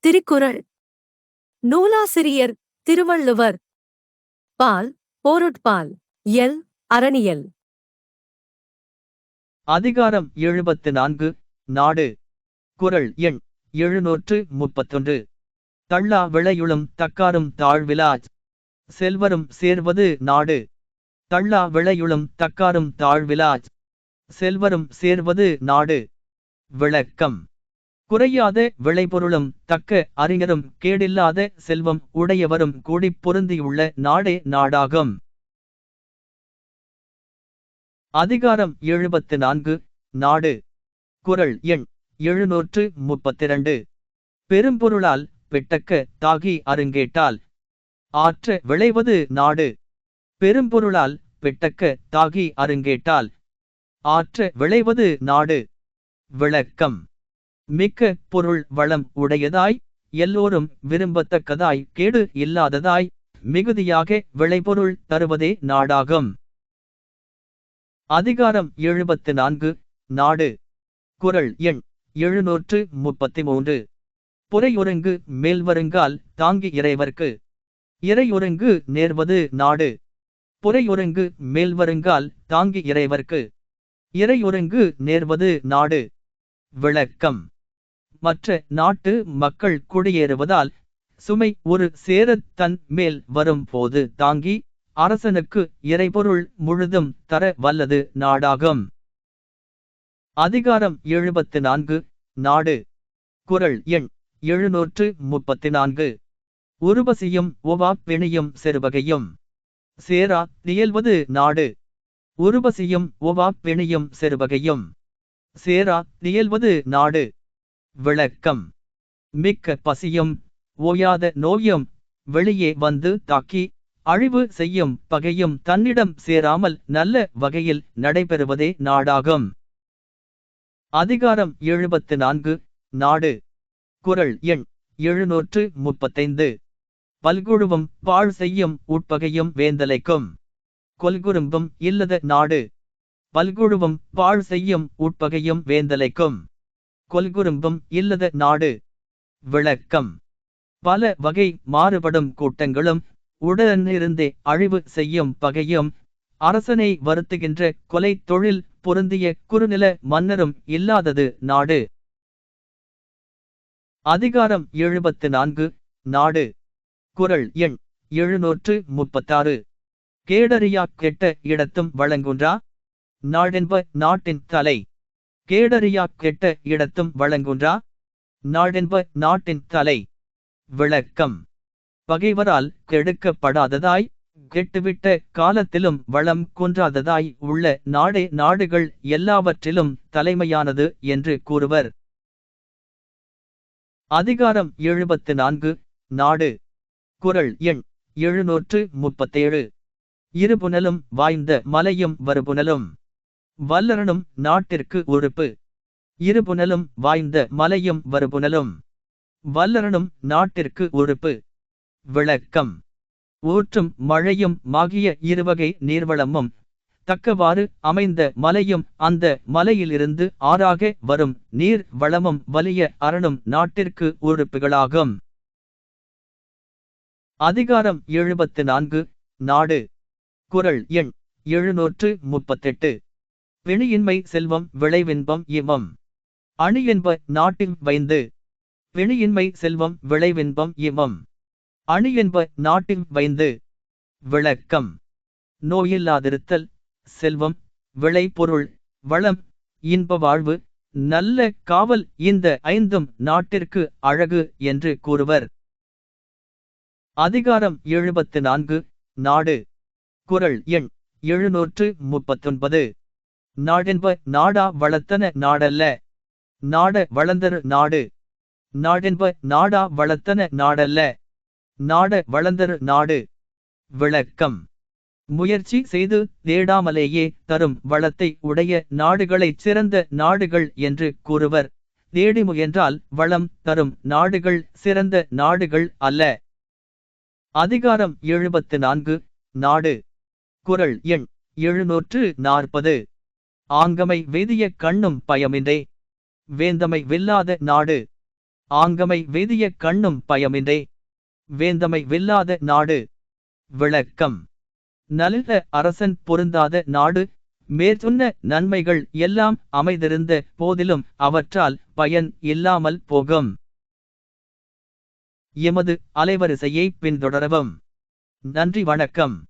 திருக்குறள். நூலாசிரியர் திருவள்ளுவர். பால் போருட்பால் எல் அரணியல். அதிகாரம் எழுபத்து நான்கு நாடு. குறள் எண் எழுநூற்று முப்பத்தொன்று. தள்ளா விளையுளும் தக்காரும் தாழ்விலாஜ் செல்வரும் சேர்வது நாடு. தள்ளா விளையுளும் தக்காரும் தாழ்விலாஜ் செல்வரும் சேர்வது நாடு. விளக்கம். குறையாத விளைபொருளும் தக்க அறிஞரும் கேடில்லாத செல்வம் உடையவரும் கூடிப் பொருந்தியுள்ள நாடே நாடாகும். அதிகாரம் எழுபத்து நான்கு நாடு. குறள் எண் எழுநூற்று முப்பத்திரண்டு. பெரும்பொருளால் பெட்டக்க தாகி அருங்கேட்டால் ஆற்ற விளைவது நாடு. பெரும்பொருளால் பெட்டக்க தாகி அருங்கேட்டால் ஆற்ற விளைவது நாடு. விளக்கம் மிக்க பொருள் வளம் உடையதாய் எல்லோரும் விரும்பத்தக்கதாய் கேடு இல்லாததாய் மிகுதியாக விளைபொருள் தருவதே நாடாகும். அதிகாரம் எழுபத்து நான்கு நாடு. குறள் எண் எழுநூற்று முப்பத்தி மூன்று புறையொருங்கு மேல்வருங்கால் தாங்கி இறைவர்க்கு. இறையொருங்கு நேர்வது நாடு. புறையொருங்கு மேல்வருங்கால் தாங்கி இறைவர்க்கு. இறையொருங்கு நேர்வது நாடு. விளக்கம். மற்ற நாட்டு மக்கள் குடியேறுவதால் சுமை ஒரு சேரத் தன் மேல் வரும் போது தாங்கி அரசனுக்கு இறைபொருள் முழுதும் தர வல்லது நாடாகும். அதிகாரம் எழுபத்து நான்கு நாடு. குறள் எண் எழுநூற்று முப்பத்தி நான்கு உருவசியும் ஒவா பிணியும் செருவகையும் சேரா நியல்வது நாடு. உருவசியும் ஒவா பிணியும் செருவகையும் சேரா நியல்வது நாடு. விளக்கம். மிக்க பசியும் ஓயாத நோயும் வெளியே வந்து தாக்கி அழிவு செய்யும் பகையும் தன்னிடம் சேராமல் நல்ல வகையில் நடைபெறுவதே நாடாகும். அதிகாரம் எழுபத்து நான்கு நாடு. குறள் எண் எழுநூற்று முப்பத்தைந்து. பல்குழுவும் பாழ் செய்யும் உட்பகையும் வேந்தலைக்கும். கொல்குறும்பும் இல்லத நாடு. பல்குழுவும் பாழ் செய்யும் உட்பகையும் வேந்தலைக்கும். கொல்குறும்பும் இல்லத நாடு. விளக்கம். பல வகை மாறுபடும் கூட்டங்களும் உடனிருந்தே அழிவு செய்யும் பகையும் அரசனை வருத்துகின்ற கொலை தொழில் பொருந்திய குறுநில மன்னரும் இல்லாதது நாடு. அதிகாரம் எழுபத்து நான்கு நாடு. குறள் எண் எழுநூற்று முப்பத்தாறு. கேடறியா கெட்ட இடத்தும் வழங்குன்றா? நாடென்ப நாட்டின் தலை. கேடறியா கெட்ட இடத்தும் வழங்குன்றா? நாடென்ப நாட்டின் தலை விளக்கம். பகைவரால் கெடுக்கப்படாததாய் கெட்டுவிட்ட காலத்திலும் வளம் குன்றாததாய் உள்ள நாடே நாடுகள் எல்லாவற்றிலும் தலைமையானது என்று கூறுவர். அதிகாரம் எழுபத்து நான்கு நாடு. குறள் எண் எழுநூற்று முப்பத்தேழு. இருபுனலும் வாய்ந்த மலையும் வருபுனலும். வல்லரனும் நாட்டிற்கு உறுப்பு இருபுனலும் வாய்ந்த மலையும் வருபுனலும் வல்லரனும் நாட்டிற்கு உறுப்பு விளக்கம். ஊற்றும் மழையும் மாகிய இருவகை நீர்வளமும். தக்கவாறு அமைந்த மலையும் அந்த மலையிலிருந்து ஆறாக வரும் நீர் வளமும் வலிய அரணும் நாட்டிற்கு உறுப்புகளாகும் அதிகாரம் எழுபத்து நான்கு. நாடு. குறள் எண் எழுநூற்று முப்பத்தெட்டு. பிணியின்மை செல்வம் விளைவின்பம் இமம் அணி என்ப நாட்டில் வைந்து பிணியின்மை செல்வம் விளைவின்பம் இமம் அணி என்ப நாட்டில் வைந்து விளக்கம். நோயில்லாதிருத்தல் செல்வம் விளைபொருள் வளம் இன்ப வாழ்வு நல்ல காவல் இந்த ஐந்தும் நாட்டிற்கு அழகு என்று கூறுவர். அதிகாரம் எழுபத்து நான்கு நாடு. குறள் எண் எழுநூற்று முப்பத்தொன்பது. நாடென்ப நாடா வளர்த்தன நாடல்ல. நாட வளர்ந்தரு நாடு. நாடென்ப நாடா வளர்த்தன நாடல்ல. நாட வளர்ந்தரு நாடு. விளக்கம். முயற்சி செய்து தேடாமலேயே தரும் வளத்தை உடைய நாடுகளைச் சிறந்த நாடுகள் என்று கூறுவர். தேடி முயன்றால் வளம் தரும் நாடுகள் சிறந்த நாடுகள் அல்ல. அதிகாரம் எழுபத்து நான்கு. நாடு. குறள் எண் எழுநூற்று நாற்பது. ஆங்கமை வேதிய கண்ணும் பயமின்றே. வேந்தமை வெல்லாத நாடு. ஆங்கமை வேதிய கண்ணும் பயமின்றே. வேந்தமை வெல்லாத நாடு. விளக்கம். நல்ல அரசன் பொருந்தாத நாடு. மேற்சொன்ன நன்மைகள் எல்லாம் அமைந்திருந்த போதிலும் அவற்றால் பயன் இல்லாமல் போகும். எமது அலைவரிசையை பின்தொடரவும். நன்றி வணக்கம்.